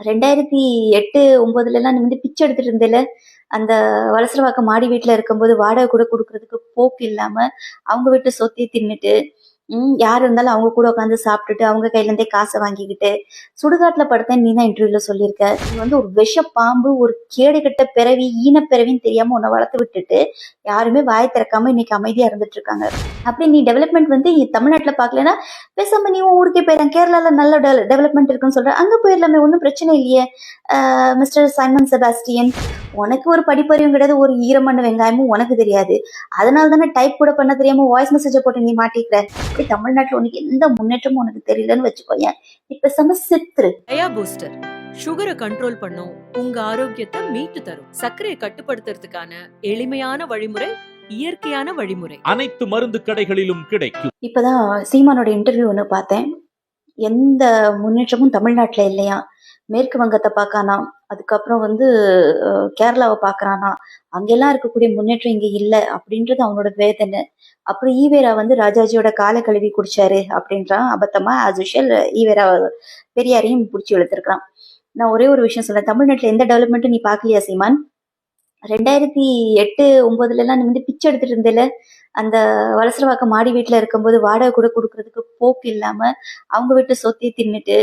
ரெண்டாயிரத்தி எட்டு ஒன்பதுல எல்லாம் நீ வந்து பிச்சை எடுத்துட்டு இருந்தேல அந்த வலசரவாக்கம் மாடி வீட்டுல இருக்கும்போது வாடகை கூட கொடுக்கறதுக்கு போக்கு இல்லாம அவங்க வீட்டு சொத்தி தின்னுட்டு யார் இருந்தாலும் அவங்க கூட உட்காந்து சாப்பிட்டுட்டு அவங்க கையில இருந்தே காசை வாங்கிக்கிட்டு சுடுகாட்டில் படுத்தேன் நீ தான் இன்டர்வியூல சொல்லியிருக்க. நீ வந்து ஒரு விஷ பாம்பு ஒரு கேடுகட்ட பிறவி ஈனப்பிறவின்னு தெரியாமல் தெரியாம உன்னை வளர்த்து விட்டுட்டு யாருமே வாய் திறக்காம இன்னைக்கு அமைதியா இருந்துட்டு இருக்காங்க அப்படி நீ டெவலப்மெண்ட் வந்து தமிழ்நாட்டில் பார்க்கலன்னா பேசாம நீ உன் ஊருக்கே போயிடலாம். கேரளால நல்ல டெவலப்மெண்ட் இருக்குன்னு சொல்ற. அங்க போயிடலாமே ஒன்றும் பிரச்சனை இல்லையே. மிஸ்டர் சைமன் செபாஸ்டியன் உனக்கு ஒரு படிப்பறிவும் கிடையாது ஒரு ஈரமண்ண வெங்காயமும் உனக்கு தெரியாது. அதனால தானே டைப் கூட பண்ண தெரியாம வாய்ஸ் மெசேஜை போட்டு நீ மாட்டிக்கிற? இப்படி தமிழ்நாட்டுல உனக்கு எந்த முன்னேற்றமும் உனக்கு தெரியலன்னு வச்சுக்கோயேன். இப்ப செம செத்துரு பூஸ்டர் சுகரை கண்ட்ரோல் பண்ணும். உங்க ஆரோக்கியத்தை மீட்டு தரும். சர்க்கரையை கட்டுப்படுத்துறதுக்கான எளிமையான வழிமுறை இயற்கையான வழிமுறை. அனைத்து மருந்து கடைகளிலும் கிடைக்கும். இப்பதான் சீமானோட இன்டர்வியூ ஒன்று பார்த்தேன். எந்த முன்னேற்றமும் தமிழ்நாட்டில் இல்லையா? மேற்கு வங்கத்தை பார்க்கானா? அதுக்கப்புறம் வந்து கேரளாவை பார்க்கறானா? அங்கெல்லாம் இருக்கக்கூடிய முன்னேற்றம் இங்கே இல்லை அப்படின்றது அவனோட வேதனை. அப்புறம் ஈவேரா வந்து ராஜாஜியோட காலை கழுவி குடிச்சாரு அப்படின்றான் அபத்தமா ஆஸ் யூஷுவல் ஈவேரா பெரியாரையும் பிடிச்சி இழுத்துருக்கான் நான் ஒரே ஒரு விஷயம் சொல்றேன் தமிழ்நாட்டில் எந்த டெவலப்மெண்ட்டும் நீ பார்க்கலையா சீமான்? ரெண்டாயிரத்தி எட்டு ஒன்பதுல எல்லாம் நீ வந்து பிச்சை எடுத்துட்டு இருந்தல அந்த வலசரவாக்கம் மாடி வீட்டில் இருக்கும்போது வாடகை கூட கொடுக்கறதுக்கு போக்கு இல்லாமல் அவங்க வீட்டு சொத்தி தின்னுட்டு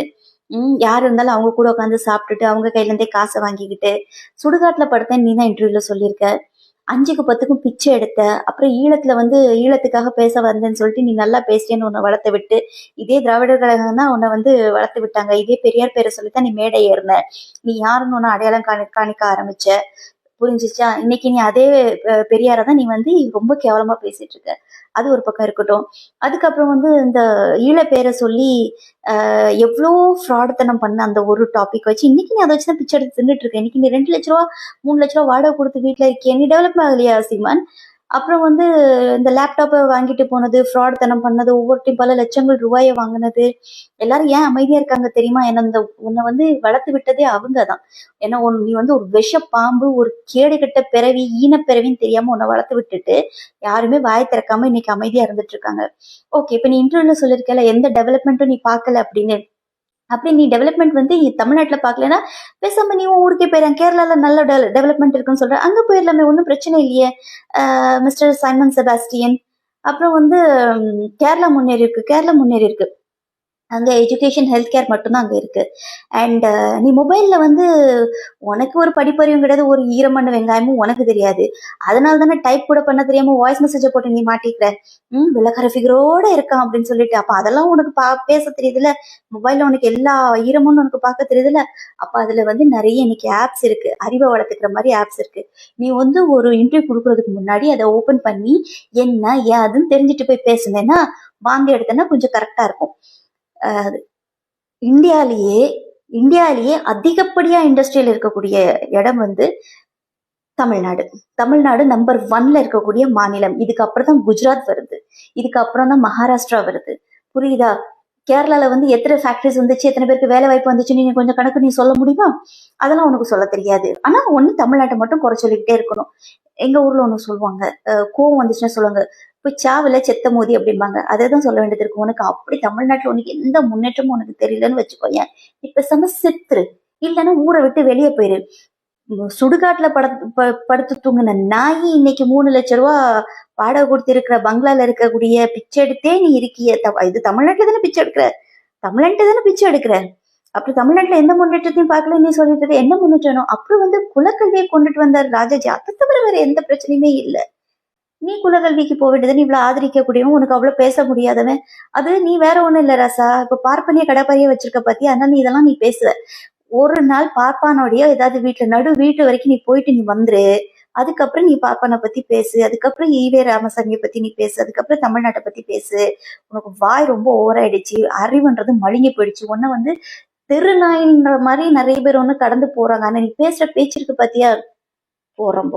யார் இருந்தாலும் அவங்க கூட உட்காந்து சாப்பிட்டுட்டு அவங்க கையில இருந்தே காசை வாங்கிக்கிட்டு சுடுகாட்டில் படுத்தேன் நீ தான் இன்டர்வியூவில் சொல்லியிருக்க. அஞ்சுக்கு பத்துக்கும் பிச்சை எடுத்த அப்புறம் ஈழத்துல வந்து ஈழத்துக்காக பேச வந்தேன்னு சொல்லிட்டு நீ நல்லா பேசுறேன்னு உன்னை வளர்த்து விட்டு இதே திராவிடர் கழகம் தான் உன்னை வந்து வளர்த்து விட்டாங்க. இதே பெரியார் பேரை சொல்லித்தான் நீ மேடை ஏறின. நீ யாருன்னு உன்னை அடையாளம் காணி காணிக்க ஆரம்பிச்ச. புரிஞ்சுச்சா? இன்னைக்கு நீ அதே பெரியாரை தான் நீ வந்து ரொம்ப கேவலமா பேசிட்டு இருக்க. அது ஒரு பக்கம் இருக்கட்டும். அதுக்கப்புறம் வந்து இந்த ஈழ பேரை சொல்லி ஆஹ், எவ்வளோ ஃப்ராடுத்தனம் பண்ண அந்த ஒரு டாபிக் வச்சு இன்னைக்கு நீ அதை வச்சு தான் பிச்சை எடுத்து தின்னுட்டு இருக்கேன் இன்னைக்கு நீ ரெண்டு லட்ச ரூபா மூணு லட்ச ரூபா வாடகை கொடுத்து வீட்டில் இருக்கேன் நீ டெவலப் ஆகலையா சீமான்? அப்புறம் வந்து இந்த லேப்டாப்பை வாங்கிட்டு போனது ஃப்ராட் தனம் பண்ணது ஒவ்வொருத்தையும் பல லட்சங்கள் ரூபாயை வாங்கினது. எல்லாரும் ஏன் அமைதியா இருக்காங்க தெரியுமா? என்ன இந்த உன்னை வந்து வளர்த்து விட்டதே அவங்க தான். ஏன்னா உன் நீ வந்து ஒரு விஷ பாம்பு ஒரு கேடுகட்ட பிறவி ஈனப்பிறவின்னு தெரியாம உன்னை வளர்த்து விட்டுட்டு யாருமே வாய் திறக்காம இன்னைக்கு அமைதியா இருந்துட்டு இருக்காங்க. ஓகே இப்ப நீ இன்டர்வியூல சொல்லியிருக்கல எந்த டெவலப்மெண்ட்டும் நீ பார்க்கல அப்படின்னு. அப்படி நீ டெவலப்மெண்ட் வந்து இங்க தமிழ்நாட்டுல பார்க்கலன்னா பேசாம நீ ஊருக்கே போயிடலாம் கேரளால நல்ல டெவலப்மெண்ட் இருக்குன்னு சொல்ற. அங்க போயிடலாமே ஒன்றும் பிரச்சனை இல்லையே. Mister Simon Sebastian. அப்புறம் வந்து கேரளா முன்னேறி இருக்கு. கேரளா முன்னேறி இருக்கு. அங்கே எஜுகேஷன் ஹெல்த் கேர் மட்டும்தான் அங்கே இருக்குது அண்ட் uh, நீ மொபைலில் வந்து உனக்கு ஒரு படிப்பறிவும் கிடையாது ஒரு ஈரமண்ண வெங்காயமும் உனக்கு தெரியாது. அதனால தானே டைப் கூட பண்ண தெரியாமல் வாய்ஸ் மெசேஜை போட்டு நீ மாட்டிக்கிற? ம் விளக்கர ஃபிகரோட இருக்கான் அப்படின்னு சொல்லிட்டு அப்போ அதெல்லாம் உனக்கு பா பேச தெரியுதுல மொபைலில் உனக்கு எல்லா ஈரமும் உனக்கு பார்க்க தெரியுதுல அப்போ அதில் வந்து நிறைய இன்னைக்கு ஆப்ஸ் இருக்குது அறிவை வளர்த்துக்கிற மாதிரி ஆப்ஸ் இருக்குது நீ வந்து ஒரு இன்டர்வியூ கொடுக்குறதுக்கு முன்னாடி அதை ஓப்பன் பண்ணி என்ன ஏன் அதுன்னு தெரிஞ்சுட்டு போய் பேசுனேன்னா வாந்தி எடுத்தேன்னா கொஞ்சம் கரெக்டாக இருக்கும். இந்தியாலேயே இந்தியாலேயே அதிகப்படியா இண்டஸ்ட்ரியில் இருக்கக்கூடிய இடம் வந்து தமிழ்நாடு. தமிழ்நாடு நம்பர் ஒன்ல இருக்கக்கூடிய மாநிலம். இதுக்கு அப்புறம் தான் குஜராத் வருது. இதுக்கு அப்புறம் தான் மகாராஷ்டிரா வருது. புரியுதா? கேரளால வந்து எத்தனை ஃபேக்டரிஸ் வந்துச்சு எத்தனை பேருக்கு வேலை வாய்ப்பு வந்துச்சு நீ கொஞ்சம் கணக்கு நீ சொல்ல முடியுமா? அதெல்லாம் உனக்கு சொல்ல தெரியாது. ஆனா ஒண்ணு தமிழ்நாட்டை மட்டும் குறை சொல்லிக்கிட்டே இருக்கணும். எங்க ஊர்ல ஒண்ணு சொல்லுவாங்க. அஹ் கோவம் வந்துச்சுன்னா சொல்லுவாங்க போய் சாவில் செத்த மோதி அப்படிம்பாங்க. அதை தான் சொல்ல வேண்டியது இருக்கும் உனக்கு அப்படி தமிழ்நாட்டுல உனக்கு எந்த முன்னேற்றமும் உனக்கு தெரியலன்னு வச்சுக்கோயேன் இப்போ செம செத்துரு. இல்லைன்னா ஊரை விட்டு வெளியே போயிரு. சுடுகாட்டில் சுடுகாட்டுல பட ப- படுத்து தூங்கின நாய் இன்னைக்கு மூணு லட்ச ரூபா வாடகை கொடுத்து இருக்கிற பங்களால இருக்கக்கூடிய பிச்சை எடுத்தே நீ இருக்கிய. இது தமிழ்நாட்டில் தானே பிச்சை எடுக்கிற? தமிழ்நாட்டில் தானே பிச்சை எடுக்கிற? அப்படி தமிழ்நாட்டுல எந்த முன்னேற்றத்தையும் பார்க்கல நீ சொல்லிட்டு என்ன முன்னேற்றம் அப்புறம் வந்து குலக்கல்வியை கொண்டுட்டு வந்தார் ராஜாஜி அதை தவிர வேற எந்த பிரச்சனையுமே இல்லை. நீ குலகல்விக்கு போக வேண்டியது நீ இவ்வளவு ஆதரிக்க கூடியவன் உனக்கு அவ்வளவு பேச முடியாதவன். அது நீ வேற ஒண்ணும் இல்ல ராசா. இப்ப பார்ப்பனிய கடப்பாரிய வச்சிருக்க பத்தி அதனால நீ இதெல்லாம் நீ பேசுவ. ஒரு நாள் பார்ப்பானோடைய ஏதாவது வீட்டுல நடு வீட்டு வரைக்கும் நீ போயிட்டு நீ வந்துரு. அதுக்கப்புறம் நீ பார்ப்பான பத்தி பேசு. அதுக்கப்புறம் ஈவே ராமசாமியை பத்தி நீ பேசு. அதுக்கப்புறம் தமிழ்நாட்டை பத்தி பேசு. உனக்கு வாய் ரொம்ப ஓவராயிடுச்சு. அறிவுன்றது மழுங்கி போயிடுச்சு. உன்ன வந்து தெருநாயின்ற மாதிரி நிறைய பேர் ஒண்ணு கடந்து போறாங்க. ஆனா நீ பேசுற பேச்சிருக்கு பத்தியா? பாத்தியா போறோம்